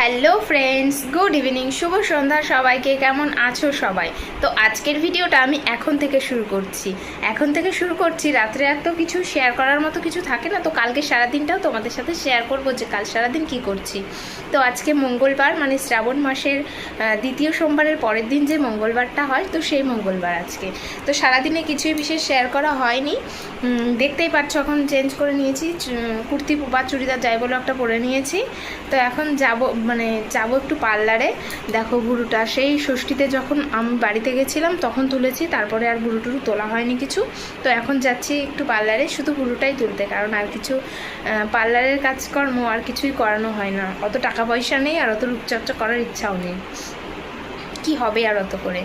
Hello friends, good evening, শুভ সন্ধ্যা সবাইকে, কেমন আছো সবাই? তো আজকের ভিডিওটা আমি এখন থেকে শুরু করছি। এখন থেকে শুরু করছি, রাত্রে আর তো কিছু শেয়ার করার মতো কিছু থাকে না, তো কালকে সারাদিনটাও তোমাদের সাথে শেয়ার করব যে কাল সারাদিন কি করছি। তো আজকে মঙ্গলবার মানে শ্রাবণ মাসের দ্বিতীয় সোমবারের পরের দিন যে মঙ্গলবারটা হয়, তো সেই মঙ্গলবার আজকে। তো সারাদিনে কিছুই বিশেষ শেয়ার করা হয়নি। দেখতেই পাচ্ছ এখন চেঞ্জ করে নিয়েছি কুর্তি বা চুড়িদার যাই বলে একটা পরে নিয়েছি। তো এখন যাব মানে যাব একটু পার্লারে। দেখো ভুরুটা সেই ষষ্ঠীতে যখন আমি বাড়িতে গেছিলাম তখন তুলেছি, তারপরে আর ভুরু টুরু তোলা হয়নি কিছু। তো এখন যাচ্ছি একটু পার্লারে, শুধু ভুরুটাই তুলতে, কারণ আর কিছু পার্লারের কাজকর্ম আর কিছুই করানো হয় না। অত টাকা পয়সা নেই আর অত রূপচর্চা করার ইচ্ছাও নেই। কি হবে আর অত করে?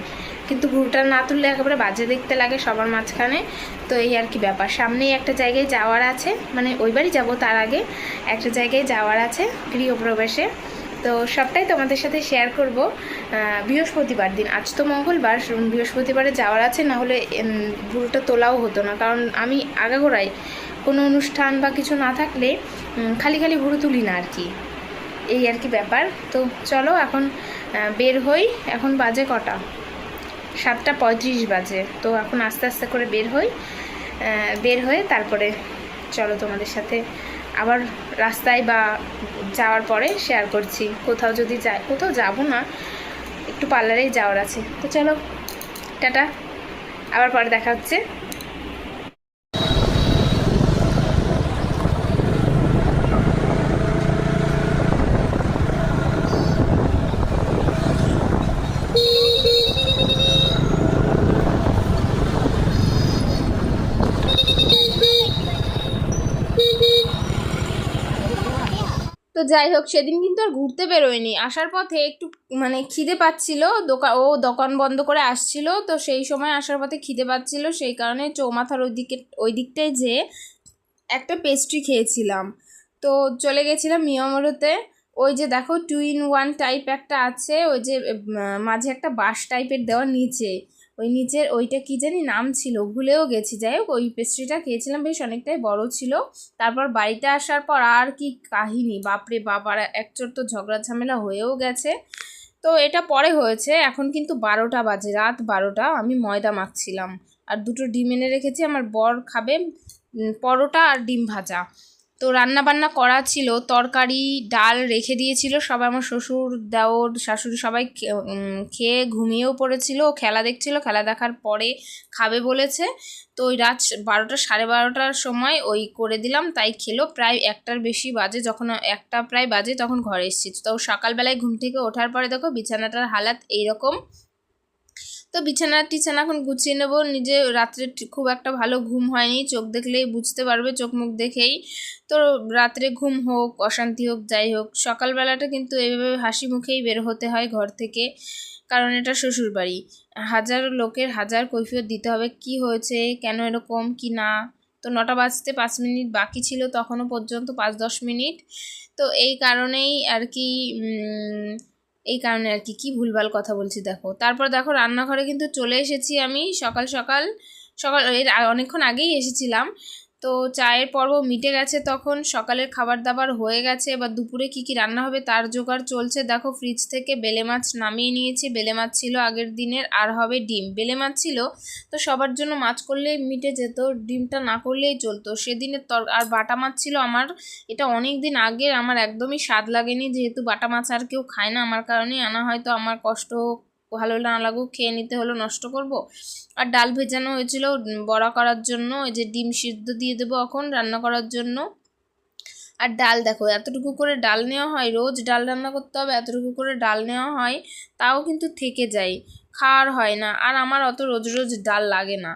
কিন্তু ভুরুটা না তুললে একেবারে বাজে দেখতে লাগে সবার মাঝখানে। তো এই আর কি ব্যাপার। সামনেই একটা জায়গায় যাওয়ার আছে মানে ওইবারই যাব তার আগে। একটা জায়গায় যাওয়ার আছে গৃহপ্রবেশে। তো সবটাই তোমাদের সাথে শেয়ার করব। বৃহস্পতিবার দিন। আজ তো মঙ্গলবার বৃহস্পতিবারে যাওয়ার আছে, না হলে ভুরুটা তোলাও হতো না। কারণ আমি আগাগোড়াই কোনো অনুষ্ঠান বা কিছু না থাকলে খালি খালি ভুরু তুলি না আর কি। এই আর কি ব্যাপার। তো চলো এখন বের হই। এখন বাজে কটা? সাতটা পঁয়ত্রিশ বাজে। তো এখন আস্তে আস্তে করে বের হই। বের হয়ে তারপরে চলো তোমাদের সাথে আবার রাস্তায় বা যাওয়ার পরে শেয়ার করছি। কোথাও যদি যাই, কোথাও যাব না, একটু পার্লারেই যাওয়ার আছে। তো চলো, টাটা। আবার পরে দেখা হচ্ছে। তো যাই হোক, সেদিন কিন্তু আর ঘুরতে বেরোয়নি। আসার পথে একটু মানে খিদে পাচ্ছিল দোকান ও দোকান বন্ধ করে আসছিল, তো সেই সময় আসার পথে খিদে পাচ্ছিল, সেই কারণে চৌমাথার ওই দিকে, ওই দিকটায় যে একটা পেস্ট্রি খেয়েছিলাম। তো চলে গেছিলাম মিয়ামরতে ওই যে দেখো টু ইন ওয়ান টাইপ একটা আছে, ওই যে মাঝে একটা বাঁশ টাইপের দেওয়ার নিচে। ওই নিচের ওইটা কি জানি নাম ছিল, ভুলেও গেছি। যাই হোক, ওই পেস্ট্রিটা খেয়েছিলাম, বেশ অনেকটাই বড় ছিল। তারপর বাড়িতে আসার পর আর কি কাহিনী, বাপরে বাপ, আর একচোর তো ঝগড়া ঝামেলা হয়েও গেছে। তো এটা পরে হয়েছে, এখন কিন্তু বারোটা বাজে, রাত বারোটা, আমি ময়দা মাখছিলাম। আর দুটো ডিম এনে রেখেছি, আমার বর খাবে পরোটা আর ডিম ভাজা। তো রান্না বান্না করা ছিল, তরকারি, ডাল রেখে দিয়েছিল, সবাই আমার শ্বশুর, দেওর, শাশুড়ি সবাই খেয়ে ঘুমিয়েও পড়েছিল, ও খেলা দেখছিল, খেলা দেখার পরে খাবে বলেছে। তো ওই রাত বারোটা, সাড়ে বারোটার সময় ওই করে দিলাম, তাই খেলো। প্রায় একটার বেশি বাজে, যখন একটা প্রায় বাজে, তখন ঘরে এসেছি। তো সকালবেলায় ঘুম থেকে ওঠার পরে দেখো বিছানাটার হালাত এইরকম তো বিছানা টিছানা এখন গুছিয়ে নেব। নিজে রাত্রে খুব একটা ভালো ঘুম হয়নি। চোখ দেখলেই বুঝতে পারবে, চোখ মুখ দেখেই। তো রাত্রে ঘুম হোক, অশান্তি হোক, যাই হোক, সকালবেলাটা কিন্তু এভাবে হাসি মুখেই বের হতে হয় ঘর থেকে, কারণ এটা শ্বশুর বাড়ি হাজার লোকের হাজার কৈফিয়ত দিতে হবে, কি হয়েছে, কেন এরকম, কি না? তো নটা বাজতে পাঁচ মিনিট বাকি ছিল তখনও পর্যন্ত পাঁচ দশ মিনিট। তো এই কারণেই আর কি এই কারণে আর কি, কী ভুলভাল কথা বলছি দেখো। তারপর দেখো রান্নাঘরে কিন্তু চলে এসেছি আমি সকাল সকাল। সকাল, এর অনেকক্ষণ আগেই এসেছিলাম। তো চায়ের পর্ব মিটে গেছে তখন, সকালের খাবার দাবার হয়ে গেছে, এবার দুপুরে কি কি রান্না হবে তার জোগাড় চলছে। দেখো ফ্রিজ থেকে বেলে মাছ নামিয়ে নিয়েছি। বেলে মাছ ছিল আগের দিনের, আর হবে ডিম। বেলে মাছ ছিল, তো সবার জন্য মাছ করলেই মিটে যেত, ডিমটা না করলেই চলতো। সেদিনের তর, আর বাটা মাছ ছিল আমার, এটা অনেক দিন আগের, আমার একদমই স্বাদ লাগেনি। যেহেতু বাটা মাছ আর কেউ খায় না, আমার কারণেই আনা হয়তো আমার কষ্ট ভালো না লাগুক, খেয়ে নিতে হলো, নষ্ট করব। আর ডাল ভেজানো হয়েছিল, বড়া করার জন্য, ওই যে ডিম সিদ্ধ দিয়ে দেবো এখন রান্না করার জন্য। আর ডাল দেখো, এতটুকু করে ডাল নেওয়া হয়, রোজ ডাল রান্না করতে হবে, এতটুকু করে ডাল নেওয়া হয়, তাও কিন্তু থেকে যায়, খাওয়ার হয় না। আর আমার অত রোজ রোজ ডাল লাগে না।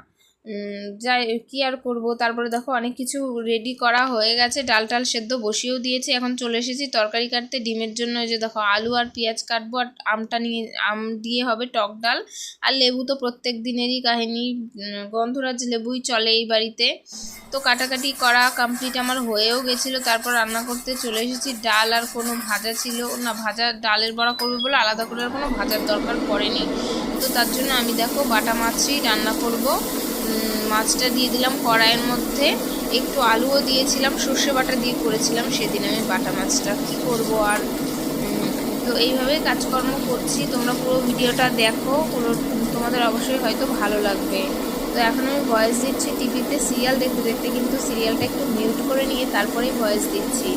যাই, কি আর করব? তারপরে দেখো অনেক কিছু রেডি করা হয়ে গেছে। ডাল টাল সেদ্ধ বসিয়েও দিয়েছি। এখন চলে এসেছি তরকারি কাটতে। ডিমের জন্য যে দেখো আলু আর পেঁয়াজ কাটবো আর আমটা নিয়ে, আম দিয়ে হবে টক ডাল। আর লেবু তো প্রত্যেক দিনেরই কাহিনী। গন্ধরাজ লেবুই চলে এই বাড়িতে। তো কাটাকাটি করা কমপ্লিট আমার হয়েও গেছিল। তারপর রান্না করতে চলে এসেছি। ডাল আর কোনো ভাজা ছিল না। ভাজা ডালের বড়া করবে বলে আলাদা করে আর কোনো ভাজার দরকার পড়েনি। তো তার জন্য আমি দেখো বাটা মাছই রান্না করব। মাছটা দিয়ে দিলাম কড়াইয়ের মধ্যে। একটু আলুও দিয়েছিলাম, সর্ষে বাটা দিয়ে করেছিলাম সেদিন আমি বাটা মাছটা। কি করব আর? তো এইভাবে কাজকর্ম করছি। তোমরা পুরো ভিডিওটা দেখো। পুরো, তোমাদের অবশ্যই হয়তো ভালো লাগবে। তো এখন আমি ভয়েস দিচ্ছি টিভিতে সিরিয়াল দেখতে দেখতে কিন্তু সিরিয়ালটা একটু মিউট করে নিয়ে তারপরেই ভয়েস দিচ্ছি।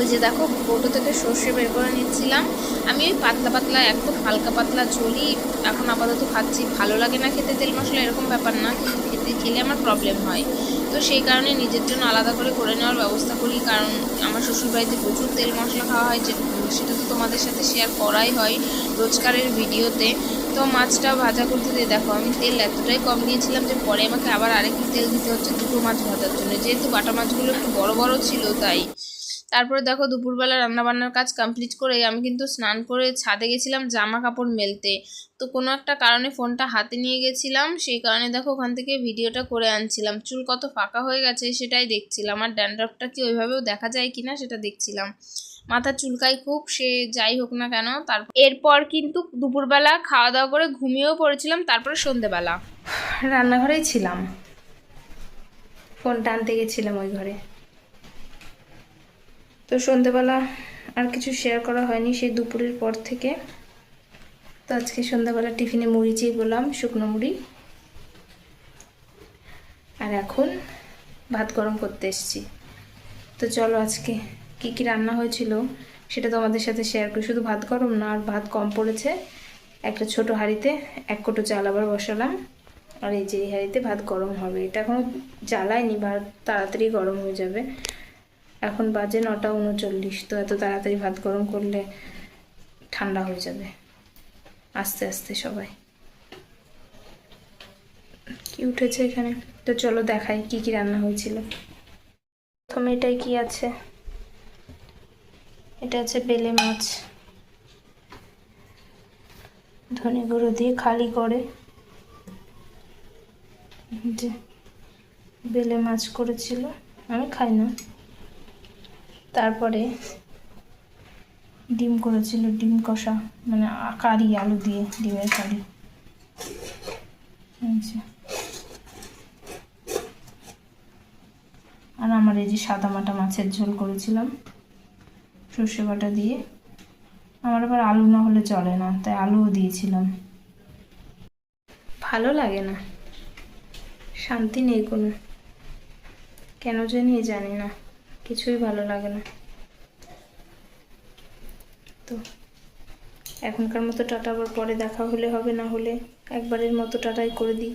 ওই যে দেখো কৌটো থেকে সর্ষে বের করে নিচ্ছিলাম। আমি ওই পাতলা পাতলা, একদম হালকা পাতলা ঝোলই এখন আপাতত খাচ্ছি। ভালো লাগে না খেতে তেল মশলা এরকম ব্যাপার না, কিন্তু খেতে খেলে আমার প্রবলেম হয়। তো সেই কারণে নিজের জন্য আলাদা করে করে নেওয়ার ব্যবস্থা করি, কারণ আমার শ্বশুরবাড়িতে প্রচুর তেল মশলা খাওয়া হয়, যে সেটা তো তোমাদের সাথে শেয়ার করাই হয় রোজকারের ভিডিওতে। তো মাছটা ভাজা করতে দিয়ে দেখো, আমি তেল এতটাই কম দিয়েছিলাম যে পরে আমাকে আবার আরেকটু তেল দিতে হচ্ছে দুটো মাছ ভাজার জন্য। যেহেতু বাটা মাছগুলো একটু বড় বড় ছিল তাই। তারপরে দেখো দুপুরবেলা রান্নাবান্নার কাজ কমপ্লিট করে আমি কিন্তু স্নান করে ছাদে গেছিলাম জামা কাপড় মেলতে। তো কোনো একটা কারণে ফোনটা হাতে নিয়ে গেছিলাম, সেই কারণে দেখো ওখান থেকে ভিডিওটা করে আনছিলাম। চুল কত ফাঁকা হয়ে গেছে সেটাই দেখছিলাম। আর ড্যান্ড্রফটা কি ওইভাবেও দেখা যায় কি না সেটা দেখছিলাম। মাথা চুলকাই খুব, সে যাই হোক না কেন তারপর এরপর কিন্তু দুপুরবেলা খাওয়া দাওয়া করে ঘুমিয়েও পড়েছিলাম, তারপরে সন্ধেবেলা। রান্নাঘরেই ছিলাম। ফোনটা আনতে গেছিলাম ওই ঘরে। তো সন্ধেবেলা আর কিছু শেয়ার করা হয়নি সেই দুপুরের পর থেকে। তো আজকে সন্ধ্যাবেলা টিফিনে মুড়ি চেয়ে গেলাম শুকনো মুড়ি। আর এখন ভাত গরম করতে এসেছি। তো চলো আজকে কি কি রান্না হয়েছিল সেটা তোমাদের সাথে শেয়ার করি। শুধু ভাত গরম না, আর ভাত কম পড়েছে। একটা ছোট হাঁড়িতে এক কোটো চাল আবার বসালাম। আর এই যে এই হাঁড়িতে ভাত গরম হবে। এটা এখনও জ্বালায়নি, ভাত তাড়াতাড়ি গরম হয়ে যাবে। এখন বাজে নটা উনচল্লিশ, তো এত তাড়াতাড়ি ভাত গরম করলে ঠান্ডা হয়ে যাবে। আস্তে আস্তে সবাই। কি উঠেছে এখানে? তো চলো দেখাই কি কি রান্না হয়েছিল। প্রথমে এটাই কি আছে? এটা আছে বেলে মাছ। ধনে গুঁড়ো দিয়ে খালি করে। যে বেলে মাছ করেছিল। আমি খাই না। তারপরে ডিম করেছিল, ডিম কষা মানে কারি, আলু দিয়ে, ডিমের কারি। আর আমার এই যে সাদা মাটা মাছের ঝোল করেছিলাম, সর্ষে বাটা দিয়ে। আমার আবার আলু না হলে চলে না, তাই আলুও দিয়েছিলাম। ভালো লাগে না। শান্তি নেই কোনো। কেন জানি জানি না। কিছুই ভালো লাগে না। তো, এখনকার মতো টাটা আবার পরে দেখা হলে হবে, না হলে একবারের মতো টাটাই করে দিই।